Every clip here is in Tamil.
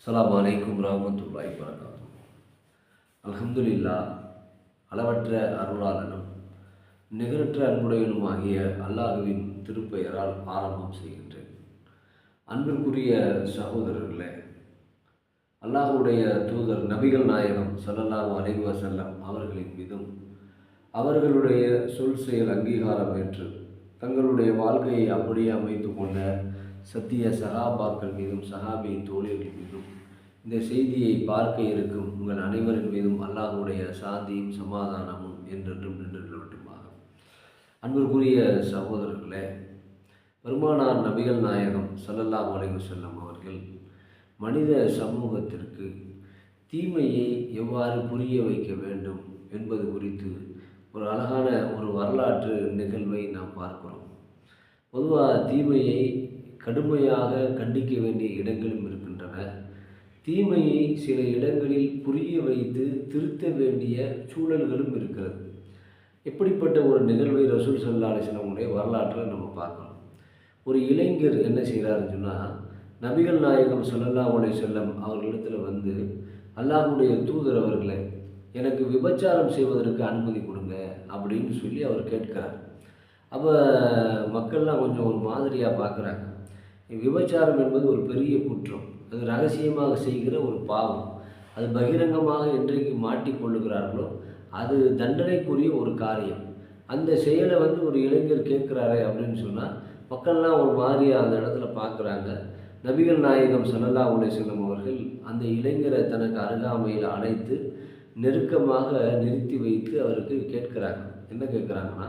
அஸ்லாம் அலைக்கும் ரஹமத்துல்லாஹி வரகாத்து அலமதுல்லா அளவற்ற அருளாளனும் நிகரற்ற அன்புடையனும் ஆகிய அல்லாஹுவின் திருப்பெயரால் ஆரம்பம் செய்கின்றேன். அன்பிற்குரிய சகோதரர்களே அல்லாஹுடைய தூதர் நபிகள் நாயகம் சல்லல்லாஹு அலைவ செல்லம் அவர்களின் மீதும் அவர்களுடைய சொல் செயல் அங்கீகாரம் ஏற்று தங்களுடைய வாழ்க்கையை அப்படியே அமைத்து கொண்ட சத்திய சகாபாக்கள் மீதும் சஹாபி தோழியர்கள் மீதும். இந்த செய்தியை பார்க்க இருக்கும் உங்கள் அனைவரின் மீதும் அல்லாஹுடைய சாந்தியும் சமாதானமும் என்றென்றும் நின்று நிலவட்டுமாக அன்பிற்குரிய சகோதரர்களே பெருமானார் நபிகள் நாயகம் சல்லல்லா அலைஹி செல்லம் அவர்கள் மனித சமூகத்திற்கு தீமையை எவ்வாறு புரிய வைக்க வேண்டும் என்பது குறித்து ஒரு அழகான ஒரு வரலாற்று நிகழ்வை நாம் பார்க்கிறோம். பொதுவாக தீமையை கடுமையாக கண்டிக்க வேண்டிய இடங்களும் இருக்கின்றன. தீமையை சில இடங்களில் புரிய வைத்து திருத்த வேண்டிய சூழல்களும் இருக்கிறது. இப்படிப்பட்ட ஒரு நிகழ்வை ரசூல் சல்லா அலிஸ்லாமுடைய வரலாற்றில் நம்ம பார்க்கணும். ஒரு இளைஞர் என்ன செய்கிறாருன்னு சொன்னால் நபிகள் நாயகம் சொல்லல்லா உடைய செல்லம் அவர்களிடத்தில் வந்து அல்லாஹுடைய தூதர் அவர்களை எனக்கு விபச்சாரம் செய்வதற்கு அனுமதி கொடுங்க அப்படின்னு சொல்லி அவர் கேட்கிறார். அப்போ மக்கள்லாம் கொஞ்சம் ஒரு மாதிரியாக பார்க்குறாங்க விபச்சாரம் என்பது ஒரு பெரிய குற்றம். அது ரகசியமாக செய்கிற ஒரு பாவம். அது பகிரங்கமாக என்றைக்கு மாட்டிக்கொள்ளுகிறார்களோ அது தண்டனைக்குரிய ஒரு காரியம். அந்த செயலை வந்து ஒரு இளைஞர் கேட்குறாரு அப்படின்னு சொன்னால் மக்கள்லாம் ஒரு மாதிரியாக அந்த இடத்துல பார்க்குறாங்க நபிகள் நாயகம் சல்லல்லா செல்லம் அவர்கள் அந்த இளைஞரை தனக்கு அருகாமையில் அழைத்து நெருக்கமாக நிறுத்தி வைத்து அவருக்கு கேட்குறாங்க. என்ன கேட்குறாங்கன்னா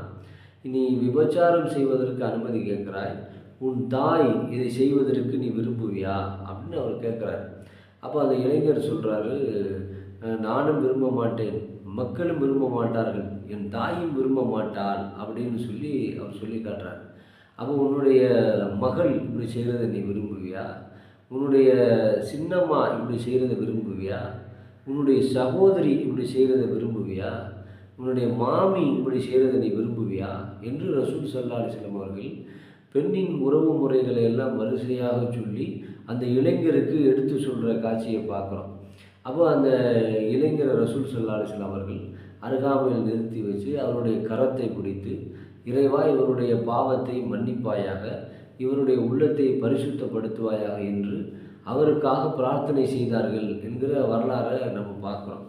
நீ விபச்சாரம் செய்வதற்கு அனுமதி கேட்குறாய். உன் தாய் இதை செய்வதற்கு நீ விரும்புவியா? அப்படின்னு அவர் கேட்குறாரு. அப்போ அந்த இளைஞர் சொல்கிறாரு நானும் விரும்ப மாட்டேன். மக்களும் விரும்ப மாட்டார்கள். என் தாயும் விரும்ப மாட்டாள். அப்படின்னு சொல்லி அவர் சொல்லி காட்டுறார். அப்போ உன்னுடைய மகள் இப்படி செய்கிறத நீ விரும்புவியா? உன்னுடைய சின்னம்மா இப்படி செய்கிறத விரும்புவியா? உன்னுடைய சகோதரி இப்படி செய்கிறத விரும்புவியா? உன்னுடைய மாமி இப்படி செய்கிறத நீ விரும்புவியா? என்று ரசூல் சல்லா அலிஸ்லாம் அவர்கள் பெண்ணின் உறவு முறைகளை எல்லாம் வரிசையாக சொல்லி அந்த இளைஞருக்கு எடுத்து சொல்கிற காட்சியை பார்க்குறோம். அப்போ அந்த இளைஞரை ரசூல் சல்லா அலிஸ்லாம் அவர்கள் அருகாமையில் நிறுத்தி வச்சு அவருடைய கரத்தை பிடித்து இறைவா இவருடைய பாவத்தை மன்னிப்பாயாக இவருடைய உள்ளத்தை பரிசுத்தப்படுத்துவாயாக என்று அவருக்காக பிரார்த்தனை செய்தார்கள் என்கிற வரலாறை நம்ம பார்க்குறோம்.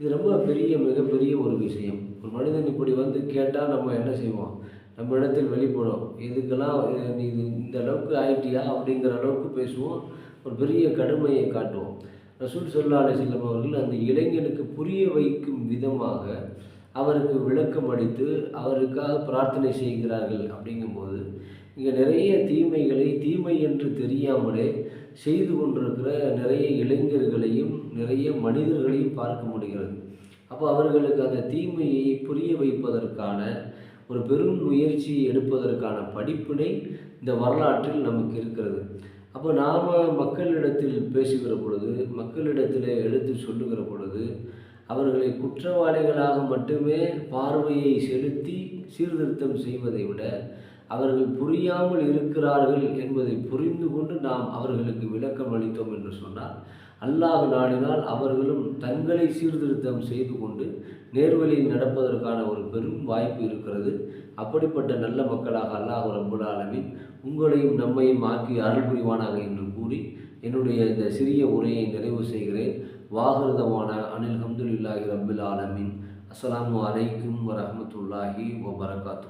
இது ரொம்ப பெரிய மிகப்பெரிய ஒரு விஷயம். ஒரு மனிதன் இப்படி வந்து கேட்டால் நம்ம என்ன செய்வோம்? நம்ம இடத்தில் வெளிப்படும். இதுக்கெல்லாம் நீ இது இந்த அளவுக்கு ஆயிட்டியா? அப்படிங்கிற அளவுக்கு பேசுவோம். ஒரு பெரிய கடுமையை காட்டுவோம். ரசூல் சொல்லா அலிசல்லம் அவர்கள் அந்த இளைஞனுக்கு புரிய வைக்கும் விதமாக அவருக்கு விளக்கம் அளித்து அவருக்காக பிரார்த்தனை செய்கிறார்கள். அப்படிங்கும்போது இங்கே நிறைய தீமைகளை தீமை என்று தெரியாமலே செய்து கொண்டிருக்கிற நிறைய இளைஞர் நிறைய மனிதர்களையும் பார்க்க முடிகிறது. அப்போ அவர்களுக்கு அந்த தீமையை புரிய வைப்பதற்கான ஒரு பெரும் முயற்சி எடுப்பதற்கான படிப்பினை இந்த வரலாற்றில் நமக்கு இருக்கிறது. அப்போ நாம் மக்களிடத்தில் பேசுகிற பொழுது மக்களிடத்தில் எடுத்து சொல்லுகிற பொழுது அவர்களை குற்றவாளிகளாக மட்டுமே பார்வையை செலுத்தி சீர்திருத்தம் செய்வதை விட அவர்கள் புரியாமல் இருக்கிறார்கள் என்பதை புரிந்து கொண்டு நாம் அவர்களுக்கு விளக்கம் அளித்தோம் என்று சொன்னால் அல்லாஹ் நாடினால் அவர்களும் தங்களை சீர்திருத்தம் செய்து கொண்டு நேர்வழியில் நடப்பதற்கான ஒரு பெரும் வாய்ப்பு இருக்கிறது. அப்படிப்பட்ட நல்ல மக்களாக அல்லாஹ் ரபுல் ஆலமின் உங்களையும் நம்மையும் ஆக்கி அருள் புரிவானாக என்று கூறி என்னுடைய இந்த சிறிய உரையை நிறைவு செய்கிறேன். வாகிருதமான அனில் ஹம்துல்லாஹி ரபுல் ஆலமின். அஸ்லாம் வலைக்கும் வரமத்துல்லாஹி வபரகாத்து